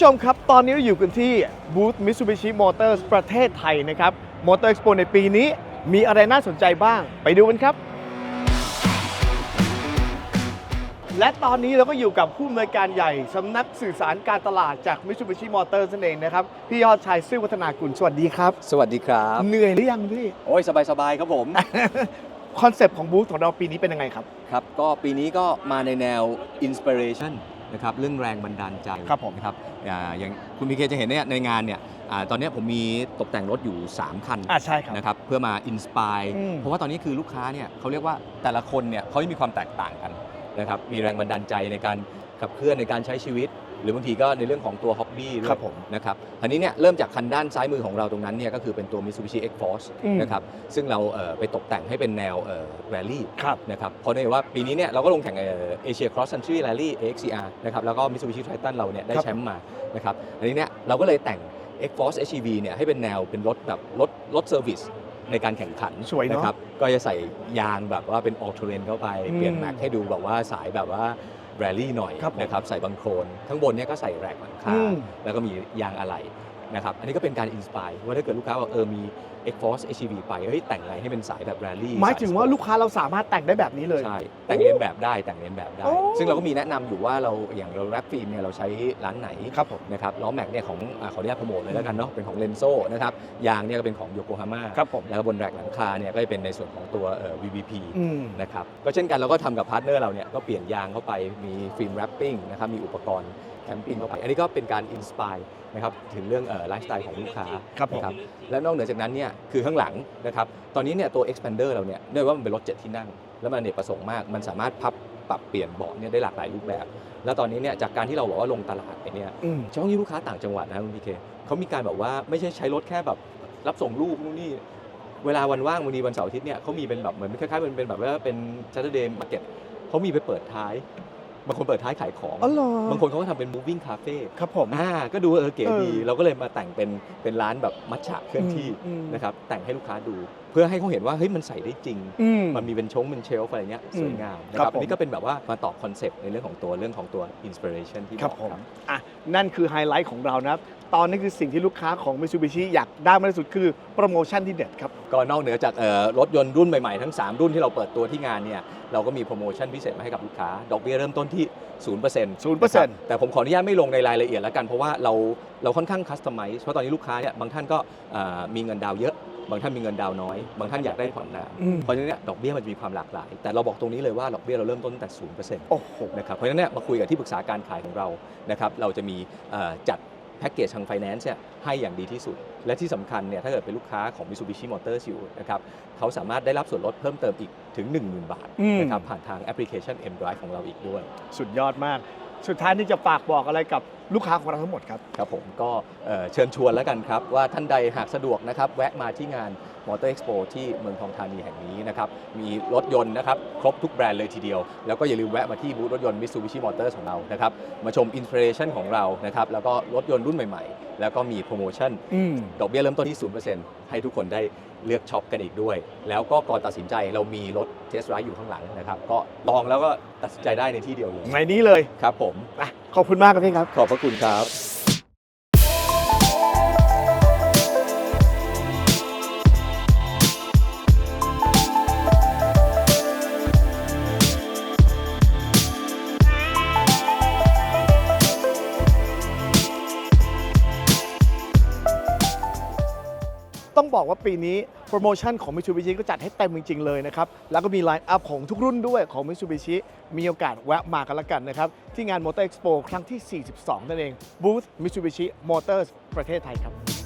ผู้ชมครับ ตอนนี้เราอยู่กันที่บูธ Mitsubishi Motors ประเทศไทยนะครับ Motor Expo ในปีนี้มีอะไรน่าสนใจบ้าง ไปดูกันครับ และตอนนี้เราก็อยู่กับผู้อำนวยการใหญ่สำนักสื่อสารการตลาดจาก Mitsubishi Motors นั่นเองนะครับ พี่ยอดชายซื่อวัฒนากุลสวัสดีครับ สวัสดีครับ เหนื่อยหรือยังพี่ โอ้ยสบายสบาย ๆ ครับผม คอนเซปต์ของบูธของเราปีนี้เป็นยังไงครับ ครับ ก็ปีนี้ก็มาในแนว inspiration นะครับเรื่องแรงบันดาลใจครับผมนะครับ อ่าอย่างคุณพีเคจะเห็นเนี่ยในงานเนี่ยอ่าตอนเนี้ยผมมีตกแต่งรถอยู่ 3 คันอ่าใช่ครับนะครับเพื่อมาอินสปายอืมเพราะว่าตอนนี้คือลูกค้าเนี่ยเขาเรียกว่าแต่ละคนเนี่ยเขามีความแตกต่างกันนะครับมีแรงบันดาลใจในการ ขับเคลื่อนในการใช้ชีวิต หรือบางทีก็ในเรื่องของตัวฮ็อบบี้ด้วครัยบผมนะครับอันนี้เนี่ยเริ่มจากคันด้านซ้ายมือของเราตรงนั้นเนี่ยก็คือเป็นตัว Mitsubishi X-Force อืมนะครับซึ่งเราเอ่อไปตกแต่งให้เป็นแนวแรลลี่อครับนะครับเพราะในว่าปีนี้เนี่ยเราก็ลงแข่งเอเชียครอสซันทรีแรลลี่ AXCR นะครับแล้วก็ Mitsubishi Triton เราเนี่ยได้ครับแชมป์มานะครับอันนี้เนี่ยเราก็เลยแต่ง X-Force HEV เนี่ยให้เป็นแนวเป็นรถแบบรถรถเซอร์วิสในการแข่งขันสวยเนอะนะครับ ก็จะใส่ยางแบบว่าเป็นออ l เทเรนเข้าไปอืมเปลี่ยนแม็กให้ดูแบบว่าสายแบบว่า แรลลี่หน่อยครับผมนะครับใส่บังโครนข้างบนเนี่ยก็ใส่แรกหลังคาอืมแล้วก็มียางอะไหล่ นะครับ อันนี้ก็เป็นการอินสปายว่าถ้าเกิดลูกค้าบอกเออมี X-Force HEV ไปเฮ้ยแต่งอะไรให้เป็นสายแบบแรลลี่หมายถึงว่าลูกค้าเราสามารถแต่งได้แบบนี้เลย ใช่ แต่งเลียนแบบได้แต่งเลียนแบบได้โอ้ซึ่งเราก็มีแนะนำอยู่ว่าเราอย่างเราแรปฟิล์มเนี่ยเราใช้ร้านไหนครับผม นะครับล้อแม็กเนี่ยของอ่าขออนุญาตโปรโมทเลยแล้วกันเนาะเป็นของเลนโซนะครับยางเนี่ยก็เป็นของโยโกฮาม่าครับผม แล้วก็บนแรกหลังคาเนี่ยก็จะเป็นในส่วนของตัวเอ่อ VVP อืม นะครับก็เช่นกันเราก็ทำกับพาร์ทเนอร์เราเนี่ยก็เปลี่ยนยางเข้าไปมีฟิล์มแรปปิ้งนะครับมีอุปกรณ์แคมปิ้งเข้าไป อันนี้ก็เป็นการอินสปายนะครับถึงเรื่องไลฟ์สไตล์ของลูกค้าครับผม นะและนอกเหนือจากนั้นเนี่ยคือข้างหลังนะครับตอนนี้เนี่ยตัว expander เราเนี่ยด้วยว่ามันเป็นรถเจ็ดที่นั่ง แล้วมันอเนกประสงค์มากมันสามารถพับปรับเปลี่ยนเบาะเนี่ยได้หลากหลายรูปแบบ แล้วตอนนี้เนี่ยจากการที่เราบอกว่าลงตลาดไปเนี่ย อืม เฉพาะที่ลูกค้าต่างจังหวัดนะคุณพีเคเขามีการแบบว่าไม่ใช่ใช้รถแค่แบบรับส่งลูกนู่นนี่ เวลาวันว่างบางทีวันเสาร์อาทิตย์เนี่ยเขามีเป็นแบบเหมือนคล้ายๆเป็นเป็นแบบว่าเป็น Saturday Market เขามีไปเปิดท้าย บางคนเปิดท้ายขายของ อ๋อเหรอ บางคนเขาก็ทำเป็น moving cafe ครับผม อ่าก็ดูเออเก๋ดี เออเราก็เลยมาแต่งเป็นเป็นร้านแบบมัทฉะเคลื่อนที่อืมนะครับแต่งให้ลูกค้าดูเพื่อให้เขาเห็นว่าเฮ้ยมันใส่ได้จริง อืม มันมีเป็นชงเป็นเชลฟ์อะไรเงี้ยอืมสวยงามนะครัครับบผม อันนี้ก็เป็นแบบว่ามาตอบคอนเซปต์ในเรื่องของตัวเรื่องของตัว inspiration ที่ครับอกผมอะนั่นคือไฮไลท์ของเรานะครับ ตอนนี้คือสิ่งที่ลูกค้าของ Mitsubishi อยากได้มากที่สุดคือโปรโมชั่นที่เด็ดครับ ก็นอกเหนือจากเอ่อรถยนต์รุ่นใหม่ๆ ทั้ง 3 รุ่นที่เราเปิดตัวที่งานเนี่ยเราก็มีโปรโมชั่นพิเศษมาให้กับลูกค้า ดอกเบี้ยเริ่มต้นที่ 0% 0%นะครับแต่ผมขออนุญาตไม่ลงในรายละเอียดแล้วกัน เพราะว่าเราเราค่อนข้างคัสตอมไมซ์เพราะตอนนี้ลูกค้าเนี่ยบางท่านก็เอ่อมีเงินดาวน์เยอะ บางท่านมีเงินดาวน์น้อย บางท่านอยากได้ผ่อนนานอืมเพราะฉะนั้นเนี่ยดอกเบี้ยมันจะมีความหลากหลาย แต่เราบอกตรงนี้เลยว่าดอกเบี้ยเราเริ่มต้นแต่0%โอ้โหนะครับเพราะฉะนั้นเนี่ยมาคุยกับที่ปรึกษาการขายของเรานะครับเราจะมีเอ่อจัดแพ็กเกจทางไฟแนนซ์เนี่ยให้อย่างดีที่สุด และที่สำคัญเนี่ยถ้าเกิดเป็นลูกค้าของ Mitsubishi Motors อยู่นะครับเขาสามารถได้รับส่วนลดเพิ่มเติมอีกถึง 10,000 บาทอืมนะครับผ่านทางแอปพลิเคชัน M Drive ของเราอีกด้วย สุดยอดมาก สุดท้ายนี่จะฝากบอกอะไรกับ ลูกค้าของเราทั้งหมดครับ ครับผมก็เอ่อเชิญชวนแล้วกันครับ ว่าท่านใดหากสะดวกนะครับ แวะมาที่งาน Motor Expo ที่เมืองทองธานีแห่งนี้นะครับ มีรถยนต์นะครับ ครบทุกแบรนด์เลยทีเดียว แล้วก็อย่าลืมแวะมาที่บูธรถยนต์ Mitsubishi Motors ของเรานะครับ มาชมอินส i เ a ชันของเรานะครับ แล้วก็รถยนต์รุ่นใหม่ๆ แล้วก็มีโปรโมชั่นอืม ดอกเบี้ยเริ่มต้นที่ 0%ให้ทุกคนได้เลือกช็อปกันอีกด้วย แล้วก็ก่อนตัดสินใจเรามีรถเทสไรด์อยู่ข้างหลังนะครับก็ลองแล้วก็ตัดสินใจได้ในที่เดียวเลยในนี้เลย ครับผม อะ ขอบคุณมากครับพี่ครับ ขอบพระคุณครับ บอกว่าปีนี้โปรโมชั่นของ Mitsubishi ก็จัดให้เต็มจริง ๆ เลยนะครับ แล้วก็มีไลน์อัพของทุกรุ่นด้วยของ Mitsubishi มีโอกาสแวะมากันละกันนะครับ ที่งาน Motor Expo ครั้งที่ 42 นั่นเองบูธ Mitsubishi Motors ประเทศไทยครับ